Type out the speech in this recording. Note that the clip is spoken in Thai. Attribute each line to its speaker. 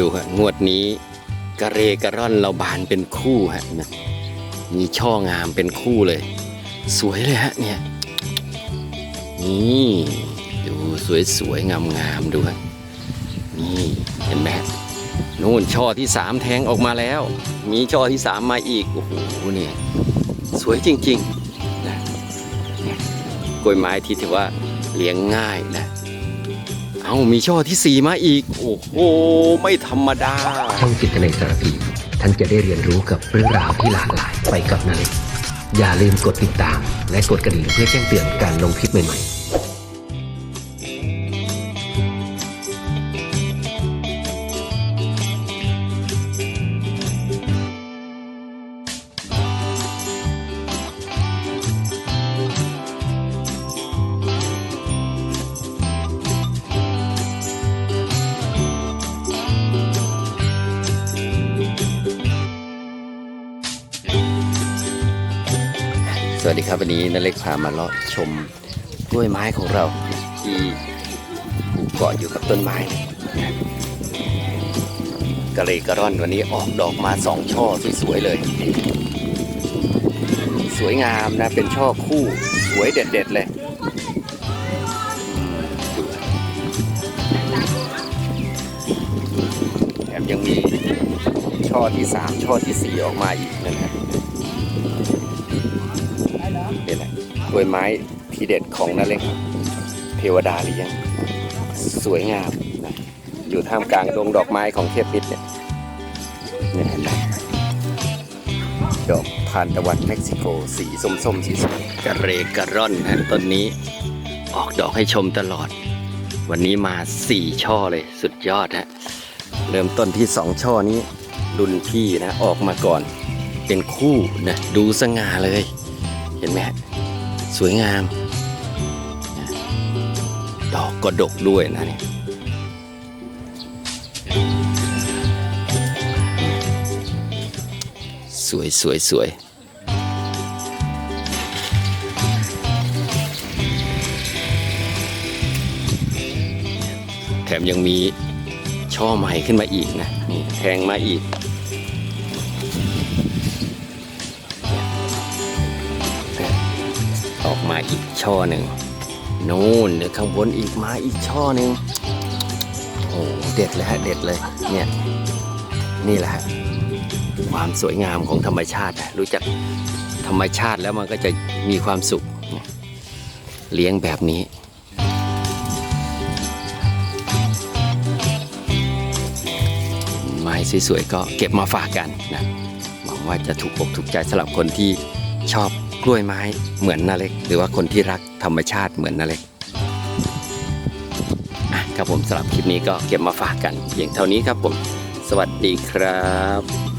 Speaker 1: ดูฮะงวดนี้กระเรกระร่อนเราบานเป็นคู่ฮะนะมีช่องามเป็นคู่เลย สวยเลยฮะเนี่ยนี่ดูสวยๆงามๆดูฮะนี่เห็นไหมฮะนู่นช่อที่สามแทงออกมาแล้ว มีช่อที่สามมาอีกโอ้โหเนี่ยสวยจริงๆนะกล้วยไม้ที่ถือว่าเลี้ยงง่ายนะ เอามีช่อที่สี่มาอีก โอ้โห ไม่ธรรมดา
Speaker 2: ช่องจิตในสารพีท่านจะได้เรียนรู้กับเรื่องราวที่หลากหลายไปกับนาเล็กอย่าลืมกดติดตาม และกดกระดิ่งเพื่อแจ้งเตือนการลงคลิปใหม่ๆ
Speaker 1: วัสดีครับวันนี้นเล็กพามาเลาะชมกล้วยไม้ของเราที่ผูกเกาะอยู่กับต้นไม้กระเลกระร่อนวันนี้ออกดอกมาสองช่อสวยๆเลย สวยงามนะเป็นช่อคู่สวยเด็ดๆเลยแถมยังมีช่อที่สามช่อที่สี่ออกมาอีกนะ กล้วยไม้ทีเด็ดของนาเล็กเทวดาเลี้ยงสวยงามนะอยู่ท่ามกลางดงดอกไม้ของเทพนิดเนี่ยเนี่ยเห็นไหมดอกทานตะวันเม็กซิโก สีส้มๆสีสวยกระเรกระร่อนนะต้นนี้ออกดอกให้ชมตลอด วันนี้มาสี่ช่อเลยสุดยอดฮะเริ่มต้นที่สองช่อนี้รุ่นพี่นะออกมาก่อน เป็นคู่นะดูสง่าเลย เห็นไหมฮะ สวยงาม ดอกก็ดกด้วยนะเนี่ยสวยสวยสวยแถมยังมีช่อใหม่ขึ้นมาอีกนะนี่แทงมาอีก ออกมาอีกช่อหนึ่งนู่นเดี๋ยวข้างบนอีกมาอีกช่อหนึ่งโอ้เด็ดเลยฮะเด็ดเลยเนี่ยนี่แหละฮะความสวยงามของธรรมชาติ รู้จักธรรมชาติแล้วมันก็จะมีความสุข เลี้ยงแบบนี้ไม้สวยๆก็เก็บมาฝากกันนะหวังว่าจะถูกอกถูกใจสำหรับคนที่ชอบ กล้วยไม้เหมือนนาเล็ก หรือว่าคนที่รักธรรมชาติเหมือนนาเล็กอะครับผมสำหรับคลิปนี้ก็เก็บมาฝากกันเพียงเท่านี้ครับผม สวัสดีครับ